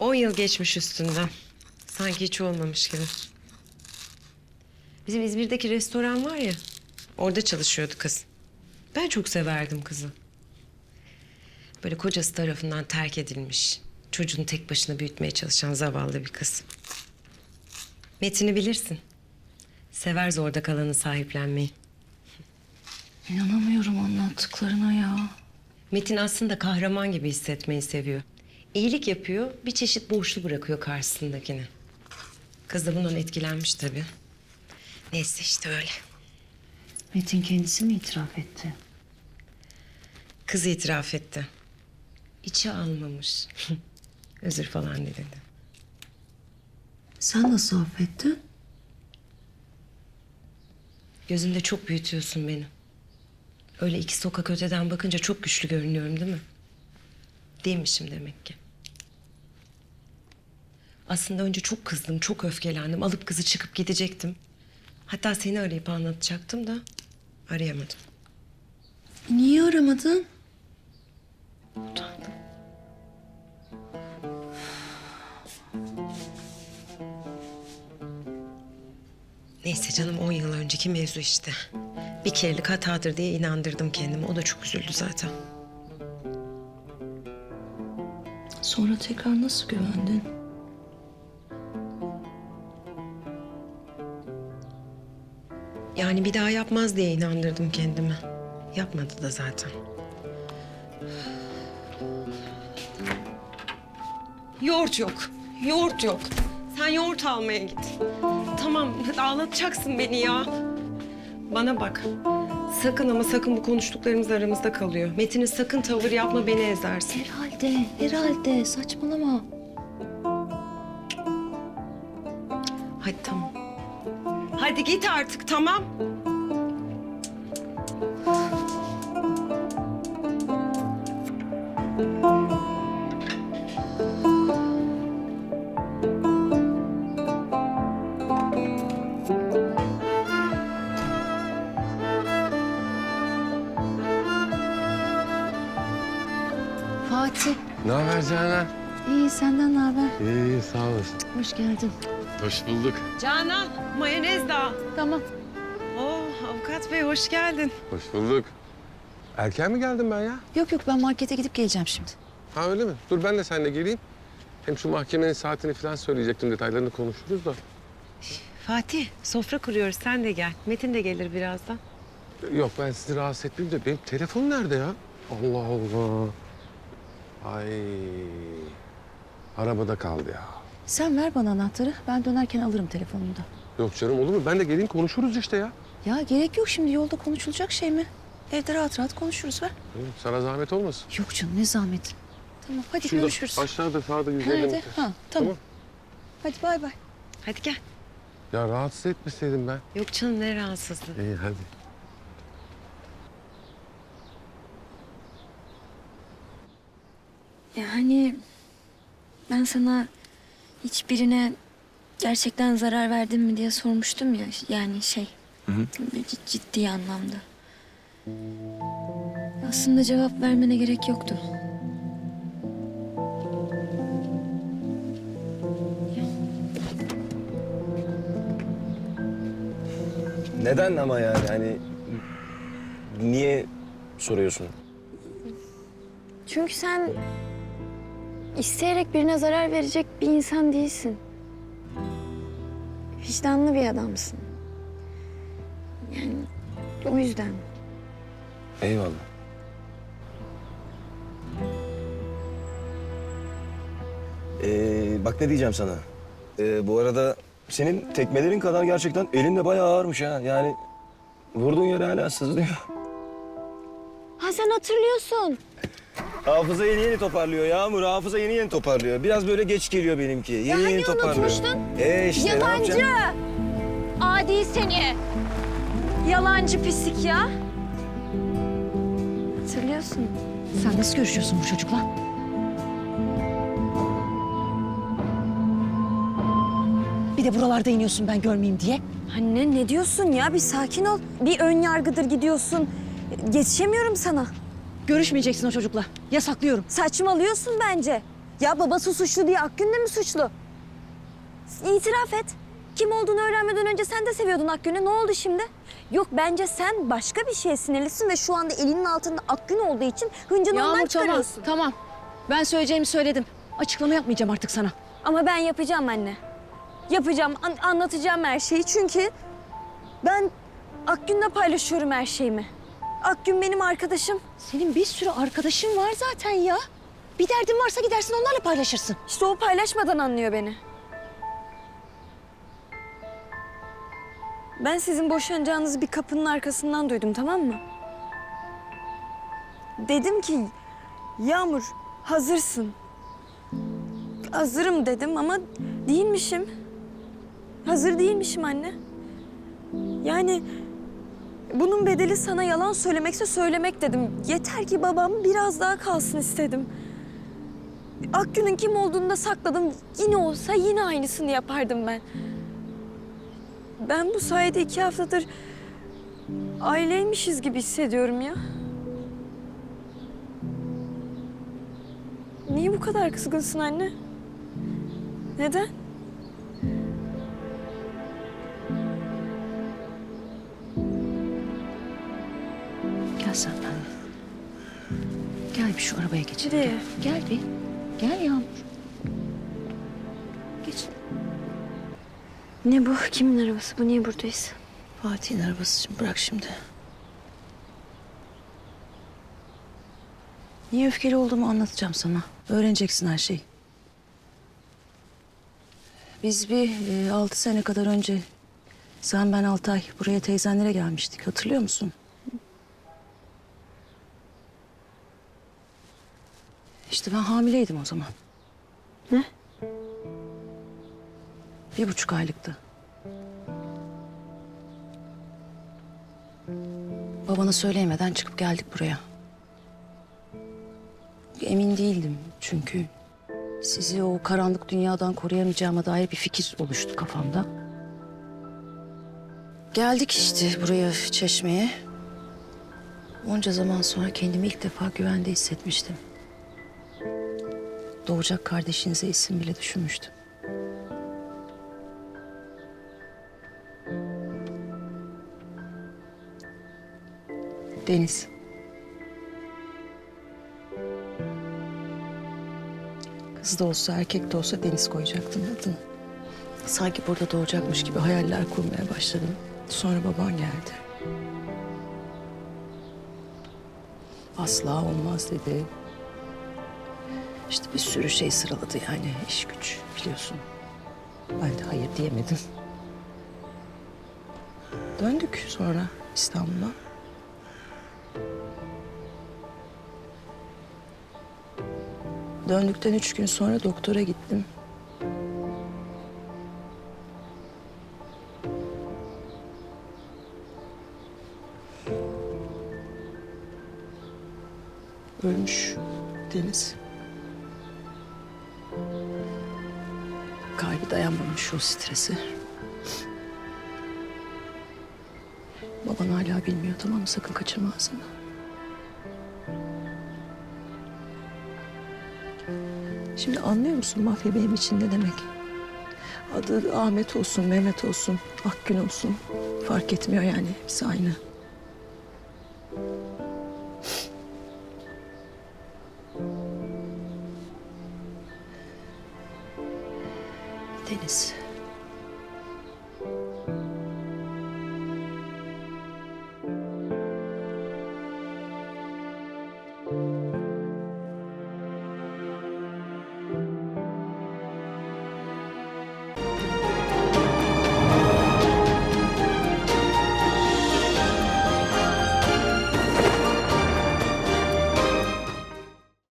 On yıl geçmiş üstünden. Sanki hiç olmamış gibi. Bizim İzmir'deki restoran var ya. Orada çalışıyordu kız. Ben çok severdim kızı. Böyle kocası tarafından terk edilmiş. Çocuğunu tek başına büyütmeye çalışan zavallı bir kız. Metin'i bilirsin. Sever zorda kalanı sahiplenmeyi. İnanamıyorum anlattıklarına ya. Metin aslında kahraman gibi hissetmeyi seviyor. İyilik yapıyor, bir çeşit borçlu bırakıyor karşısındakini. Kız da bundan etkilenmiş tabii. Neyse işte öyle. Metin kendisi mi itiraf etti? Kız itiraf etti. İçi almamış. Özür falan dedi. Sen nasıl affettin? Gözünde çok büyütüyorsun beni. Öyle iki sokak öteden bakınca çok güçlü görünüyorum değil mi? Değilmişim demek ki. Aslında önce çok kızdım, çok öfkelendim. Alıp kızı çıkıp gidecektim. Hatta seni arayıp anlatacaktım da arayamadım. Niye aramadın? Utandım. Neyse canım on yıl önceki mevzu işte. Bir kerelik hatadır diye inandırdım kendimi. O da çok üzüldü zaten. Sonra tekrar nasıl güvendin? Yani bir daha yapmaz diye inandırdım kendimi. Yapmadı da zaten. Yoğurt yok. Yoğurt yok. Sen yoğurt almaya git. Tamam ağlatacaksın beni ya. Bana bak. Sakın ama sakın bu konuştuklarımız aramızda kalıyor. Metin'e sakın tavır yapma beni ezersin. Herhalde, herhalde. Saçmalama. Hadi tamam. Hadi git artık tamam. Fatih. Ne haber Canan? İyi, senden ne haber? İyi, sağ olasın. Hoş geldin. Hoş bulduk. Canan mayonez de al. Tamam. Oo avukat bey hoş geldin. Hoş bulduk. Erken mi geldim ben ya? Yok yok, ben markete gidip geleceğim şimdi. Ha öyle mi? Dur ben de seninle geleyim. Hem şu mahkemenin saatini falan söyleyecektim. Detaylarını konuşuruz da. Fatih sofra kuruyoruz sen de gel. Metin de gelir birazdan. Yok ben sizi rahatsız etmeyeyim de benim telefon nerede ya? Allah Allah. Ay. Arabada kaldı ya. Sen ver bana anahtarı, ben dönerken alırım telefonunu da. Yok canım olur mu? Ben de geleyim konuşuruz işte ya. Ya gerek yok şimdi, yolda konuşulacak şey mi? Evde rahat rahat konuşuruz, ver. Hı, Sana zahmet olmasın. Yok canım, ne zahmet. Tamam, hadi Şurada görüşürüz. aşağıda sağda güzel. Nerede? Ha, tamam. Hadi bay bay. Hadi gel. Ya rahatsız etmeseydim ben. Yok canım ne rahatsızlığı. İyi hadi. Yani ben sana hiçbirine gerçekten zarar verdin mi diye sormuştum ya. Yani şey böyle cid- ciddi anlamda. Aslında cevap vermene gerek yoktu. Neden ama yani hani niye soruyorsun? Çünkü sen isteyerek birine zarar verecek bir insan değilsin. Vicdanlı bir adamsın. Yani o yüzden. Eyvallah. Ee, bak ne diyeceğim sana. Ee, bu arada senin tekmelerin kadar gerçekten elin de bayağı ağırmış ha. Yani vurduğun yer hala sızlıyor. Ha sen hatırlıyorsun. Hafıza yeni yeni toparlıyor Yağmur. Hafıza yeni yeni toparlıyor. Biraz böyle geç geliyor benimki. Yeni hani yeni toparlıyor. unutmuştun? Ee işte ne Yalancı. yapacağım? Adi seni. Yalancı pislik ya. Hatırlıyorsun. Sen nasıl görüşüyorsun bu çocukla? Bir de buralarda iniyorsun ben görmeyeyim diye. Anne ne diyorsun ya? Bir sakin ol. Bir ön yargıdır gidiyorsun. Yetişemiyorum sana. Görüşmeyeceksin o çocukla. Yasaklıyorum. Saçmalıyorsun bence. Ya babası suçlu diye Akgün de mi suçlu? İtiraf et. Kim olduğunu öğrenmeden önce sen de seviyordun Akgün'ü. Ne oldu şimdi? Yok bence sen başka bir şeye sinirlisin ve şu anda elinin altında Akgün olduğu için hıncını ondan Yağmur tamam, çıkarıyorsun. tamam. Ben söyleyeceğimi söyledim. Açıklama yapmayacağım artık sana. Ama ben yapacağım anne. Yapacağım, an- anlatacağım her şeyi. Çünkü ben Akgün'le paylaşıyorum her şeyimi. Akgün benim arkadaşım. Senin bir sürü arkadaşın var zaten ya. Bir derdin varsa gidersin onlarla paylaşırsın. İşte o paylaşmadan anlıyor beni. Ben sizin boşanacağınızı bir kapının arkasından duydum tamam mı? Dedim ki Yağmur hazırsın. Hazırım dedim ama değilmişim. Hazır değilmişim anne. Yani bunun bedeli sana yalan söylemekse söylemek dedim. Yeter ki babam biraz daha kalsın istedim. Akgün'ün kim olduğunu da sakladım. Yine olsa yine aynısını yapardım ben. Ben bu sayede iki haftadır aileymişiz gibi hissediyorum ya. Niye bu kadar kızgınsın anne? Neden? Bir şu arabaya geçelim. Nereye? Gel, bir. Gel Yağmur. Geç. Ne bu? Kimin arabası? Bu niye buradayız? Fatih'in arabası şimdi bırak şimdi. Niye öfkeli olduğumu anlatacağım sana. Öğreneceksin her şeyi. Biz bir e, altı sene kadar önce sen ben Altay buraya teyzenlere gelmiştik. Hatırlıyor musun? Ben hamileydim o zaman. Ne? Bir buçuk aylıktı. Babana söyleyemeden çıkıp geldik buraya. Emin değildim çünkü. Sizi o karanlık dünyadan koruyamayacağıma dair bir fikir oluştu kafamda. Geldik işte buraya çeşmeye. Onca zaman sonra kendimi ilk defa güvende hissetmiştim. Doğacak kardeşinize isim bile düşünmüştüm. Deniz. Kız da olsa erkek de olsa Deniz koyacaktım adını. Sanki burada doğacakmış gibi hayaller kurmaya başladım. Sonra baban geldi. Asla olmaz dedi. İşte bir sürü şey sıraladı yani iş güç biliyorsun. Ben de hayır diyemedim. Döndük sonra İstanbul'a. Döndükten üç gün sonra doktora gittim. Ölmüş Deniz. Kalbi dayanmamış o strese. Baban hala bilmiyor tamam mı? Sakın kaçırma ağzını. Şimdi anlıyor musun mafya benim için ne demek? Adı Ahmet olsun, Mehmet olsun, Akgün olsun. Fark etmiyor yani. Hepsi aynı. eyes.